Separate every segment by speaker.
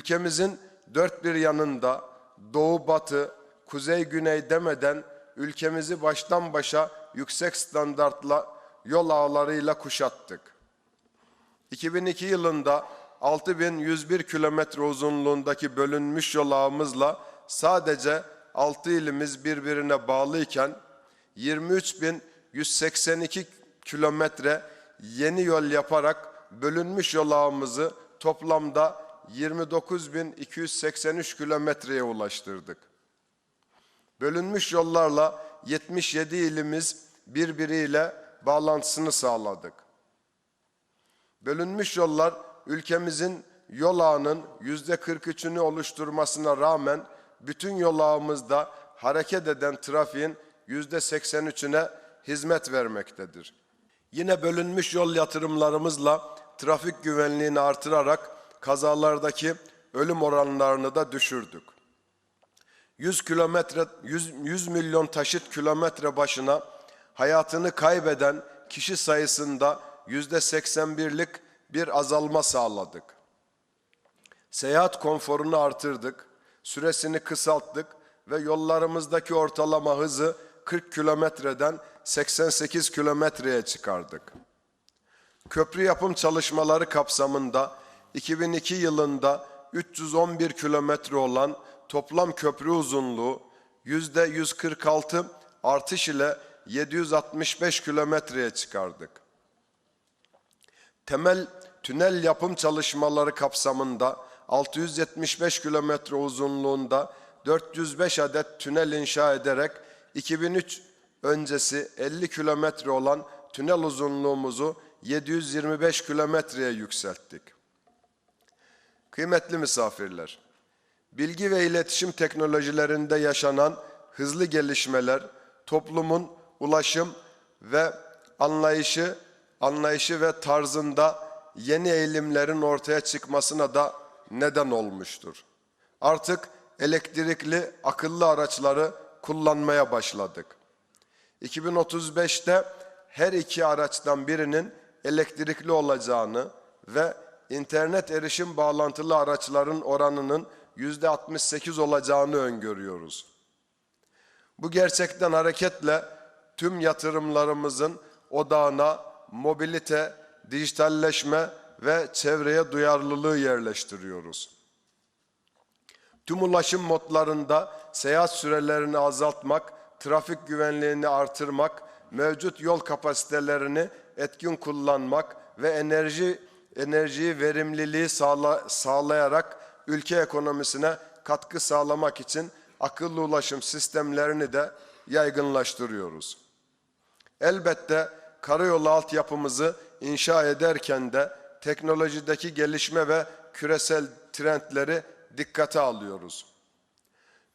Speaker 1: ülkemizin dört bir yanında doğu batı, kuzey güney demeden ülkemizi baştan başa yüksek standartla yol ağlarıyla kuşattık. 2002 yılında 6101 kilometre uzunluğundaki bölünmüş yol ağımızla sadece 6 ilimiz birbirine bağlıyken 23182 kilometre yeni yol yaparak bölünmüş yol ağımızı toplamda 29283 kilometreye ulaştırdık. Bölünmüş yollarla 77 ilimiz birbiriyle bağlantısını sağladık. Bölünmüş yollar ülkemizin yol ağının yüzde 43'ünü oluşturmasına rağmen bütün yol ağımızda hareket eden trafiğin yüzde 83'üne hizmet vermektedir. Yine bölünmüş yol yatırımlarımızla trafik güvenliğini artırarak kazalardaki ölüm oranlarını da düşürdük. 100 kilometre 100, 100 milyon taşıt kilometre başına hayatını kaybeden kişi sayısında yüzde 81'lik bir azalma sağladık. Seyahat konforunu artırdık, süresini kısalttık ve yollarımızdaki ortalama hızı 40 kilometreden 88 kilometreye çıkardık. Köprü yapım çalışmaları kapsamında 2002 yılında 311 kilometre olan toplam köprü uzunluğu yüzde 146 artış ile 765 kilometreye çıkardık. Temel tünel yapım çalışmaları kapsamında 675 kilometre uzunluğunda 405 adet tünel inşa ederek 2003 öncesi 50 kilometre olan tünel uzunluğumuzu 725 kilometreye yükselttik. Kıymetli misafirler, bilgi ve iletişim teknolojilerinde yaşanan hızlı gelişmeler toplumun ulaşım ve anlayışı, anlayışı ve tarzında yeni eğilimlerin ortaya çıkmasına da neden olmuştur. Artık elektrikli akıllı araçları kullanmaya başladık. 2035'te her iki araçtan birinin elektrikli olacağını ve internet erişim bağlantılı araçların oranının yüzde 68 olacağını öngörüyoruz. Bu gerçekten hareketle tüm yatırımlarımızın odağına mobilite, dijitalleşme ve çevreye duyarlılığı yerleştiriyoruz. Tüm ulaşım modlarında seyahat sürelerini azaltmak, trafik güvenliğini artırmak, mevcut yol kapasitelerini etkin kullanmak ve enerji enerjiyi verimliliği sağla, sağlayarak ülke ekonomisine katkı sağlamak için akıllı ulaşım sistemlerini de yaygınlaştırıyoruz. Elbette karayolu altyapımızı inşa ederken de teknolojideki gelişme ve küresel trendleri dikkate alıyoruz.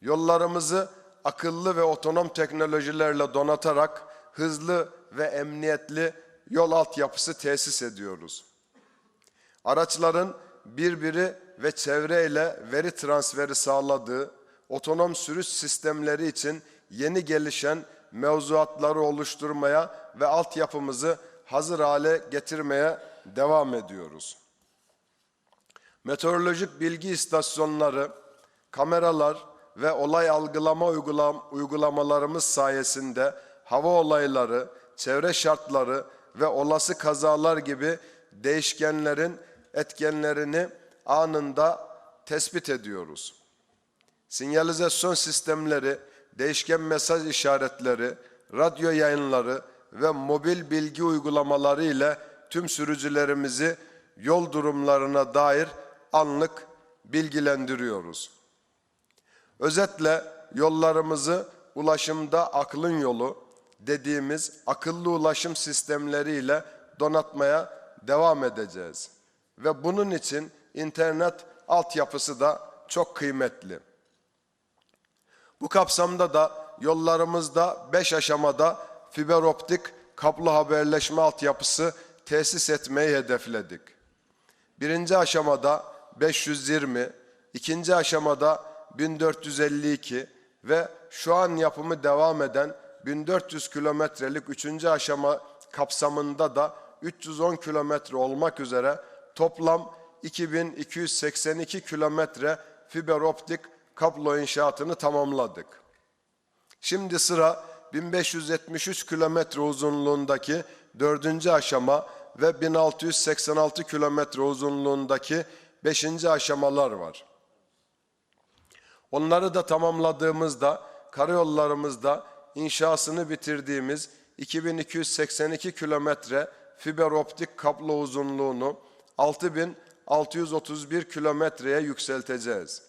Speaker 1: Yollarımızı akıllı ve otonom teknolojilerle donatarak hızlı ve emniyetli yol altyapısı tesis ediyoruz. Araçların birbiri ve çevreyle veri transferi sağladığı otonom sürüş sistemleri için yeni gelişen mevzuatları oluşturmaya ve altyapımızı hazır hale getirmeye devam ediyoruz. Meteorolojik bilgi istasyonları, kameralar ve olay algılama uygulam uygulamalarımız sayesinde hava olayları, çevre şartları ve olası kazalar gibi değişkenlerin etkenlerini anında tespit ediyoruz. Sinyalizasyon sistemleri, değişken mesaj işaretleri, radyo yayınları ve mobil bilgi uygulamaları ile tüm sürücülerimizi yol durumlarına dair anlık bilgilendiriyoruz. Özetle yollarımızı ulaşımda aklın yolu dediğimiz akıllı ulaşım sistemleriyle donatmaya devam edeceğiz. Ve bunun için internet altyapısı da çok kıymetli. Bu kapsamda da yollarımızda 5 aşamada fiber optik kablo haberleşme altyapısı tesis etmeyi hedefledik. Birinci aşamada 520, ikinci aşamada 1452 ve şu an yapımı devam eden 1400 kilometrelik üçüncü aşama kapsamında da 310 kilometre olmak üzere toplam 2282 kilometre fiber optik kablo inşaatını tamamladık. Şimdi sıra 1573 kilometre uzunluğundaki dördüncü aşama ve 1686 kilometre uzunluğundaki beşinci aşamalar var. Onları da tamamladığımızda karayollarımızda inşasını bitirdiğimiz 2282 kilometre fiber optik kablo uzunluğunu 6631 kilometreye yükselteceğiz.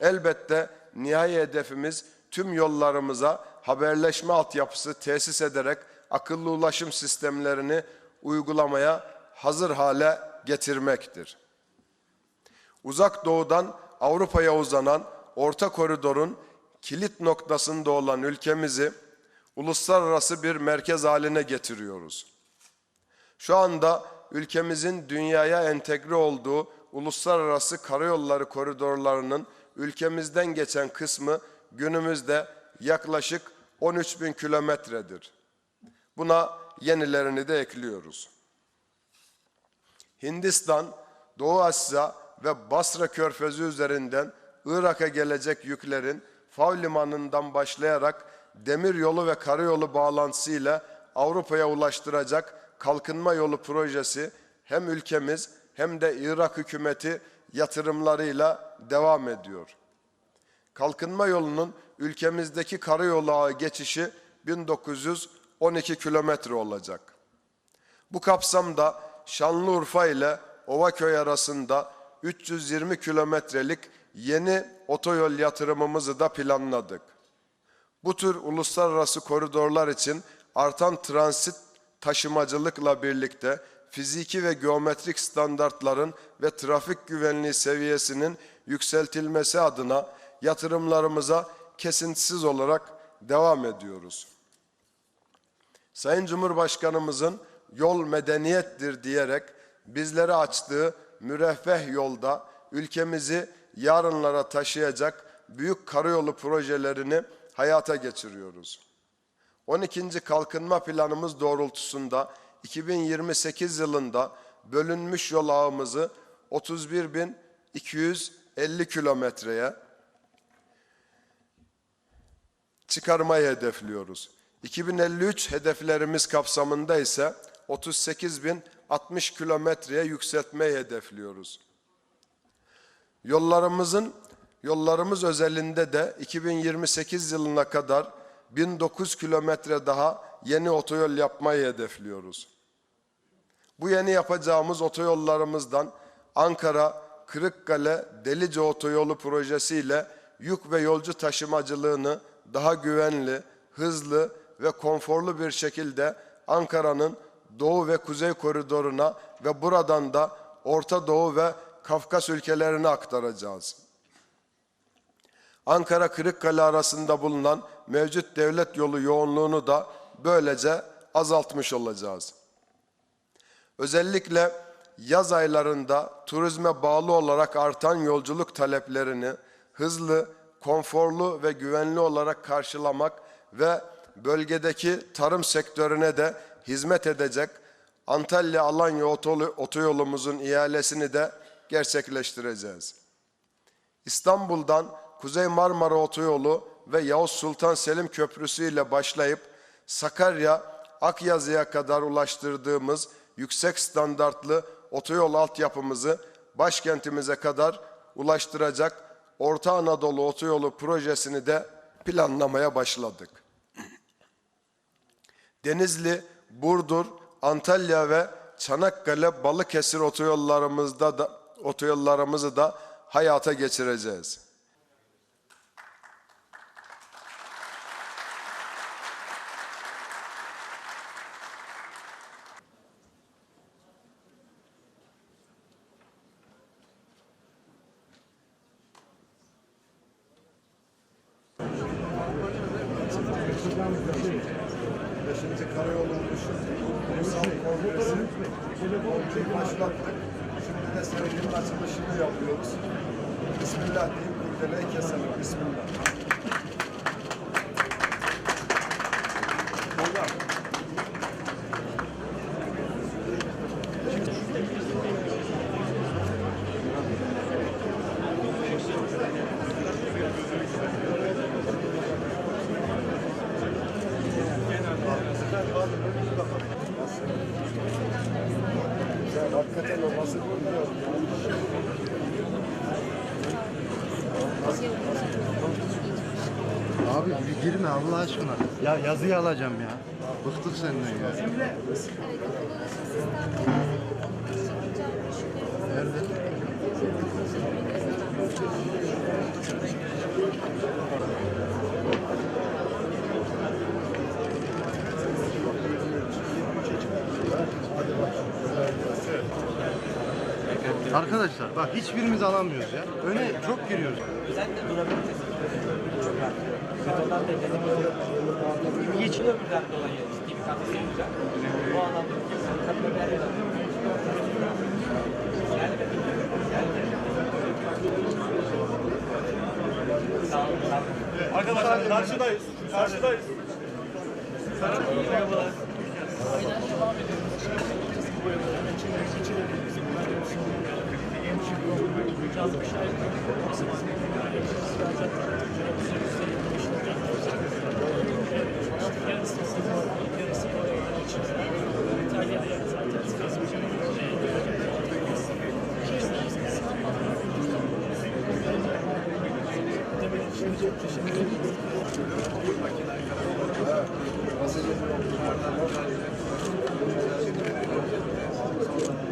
Speaker 1: Elbette nihai hedefimiz tüm yollarımıza haberleşme altyapısı tesis ederek akıllı ulaşım sistemlerini uygulamaya hazır hale getirmektir. Uzak doğudan Avrupa'ya uzanan orta koridorun kilit noktasında olan ülkemizi uluslararası bir merkez haline getiriyoruz. Şu anda ülkemizin dünyaya entegre olduğu uluslararası karayolları koridorlarının ülkemizden geçen kısmı günümüzde yaklaşık 13 bin kilometredir. Buna yenilerini de ekliyoruz. Hindistan, Doğu Asya ve Basra Körfezi üzerinden Irak'a gelecek yüklerin Fav Limanı'ndan başlayarak demir yolu ve karayolu bağlantısıyla Avrupa'ya ulaştıracak kalkınma yolu projesi hem ülkemiz hem de Irak hükümeti yatırımlarıyla devam ediyor. Kalkınma yolunun ülkemizdeki karayolu ağı geçişi 1912 kilometre olacak. Bu kapsamda Şanlıurfa ile Ovaköy arasında 320 kilometrelik yeni otoyol yatırımımızı da planladık. Bu tür uluslararası koridorlar için artan transit taşımacılıkla birlikte fiziki ve geometrik standartların ve trafik güvenliği seviyesinin yükseltilmesi adına yatırımlarımıza kesintisiz olarak devam ediyoruz. Sayın Cumhurbaşkanımızın yol medeniyettir diyerek bizlere açtığı müreffeh yolda ülkemizi yarınlara taşıyacak büyük karayolu projelerini hayata geçiriyoruz. 12. kalkınma planımız doğrultusunda 2028 yılında bölünmüş yol ağımızı 31.250 kilometreye çıkarmayı hedefliyoruz. 2053 hedeflerimiz kapsamında ise 38.060 kilometreye yükseltmeyi hedefliyoruz. Yollarımızın yollarımız özelinde de 2028 yılına kadar 1009 kilometre daha yeni otoyol yapmayı hedefliyoruz. Bu yeni yapacağımız otoyollarımızdan Ankara Kırıkkale Delice Otoyolu projesiyle yük ve yolcu taşımacılığını daha güvenli, hızlı ve konforlu bir şekilde Ankara'nın Doğu ve Kuzey koridoruna ve buradan da Orta Doğu ve Kafkas ülkelerine aktaracağız. Ankara Kırıkkale arasında bulunan mevcut devlet yolu yoğunluğunu da böylece azaltmış olacağız. Özellikle yaz aylarında turizme bağlı olarak artan yolculuk taleplerini hızlı, konforlu ve güvenli olarak karşılamak ve bölgedeki tarım sektörüne de hizmet edecek Antalya Alanya otoyolumuzun ihalesini de gerçekleştireceğiz. İstanbul'dan Kuzey Marmara Otoyolu ve Yavuz Sultan Selim Köprüsü ile başlayıp Sakarya Akyazı'ya kadar ulaştırdığımız yüksek standartlı otoyol altyapımızı başkentimize kadar ulaştıracak Orta Anadolu Otoyolu projesini de planlamaya başladık. Denizli, Burdur, Antalya ve Çanakkale Balıkesir otoyollarımızda da otoyollarımızı da hayata geçireceğiz. Beşinci karayolu olmuşu. Ulusal Kongresi. Kongresi başlattık. Şimdi de serginin açılışını yapıyoruz. Bismillah deyip kurdeleyi keselim. Bismillah. Hakikaten o nasıl?
Speaker 2: Abi bir girme Allah aşkına. Ya yazıyı alacağım ya. Bıktık senden ya. Arkadaşlar bak hiçbirimiz alamıyoruz ya. Öne çok giriyoruz.
Speaker 3: geçiliyor buradan dolayı ciddi bir katkı sağlayacak. Bu anlamda katkı veriyor.
Speaker 4: Arkadaşlar karşıdayız. Karşıdayız. yazmışlar.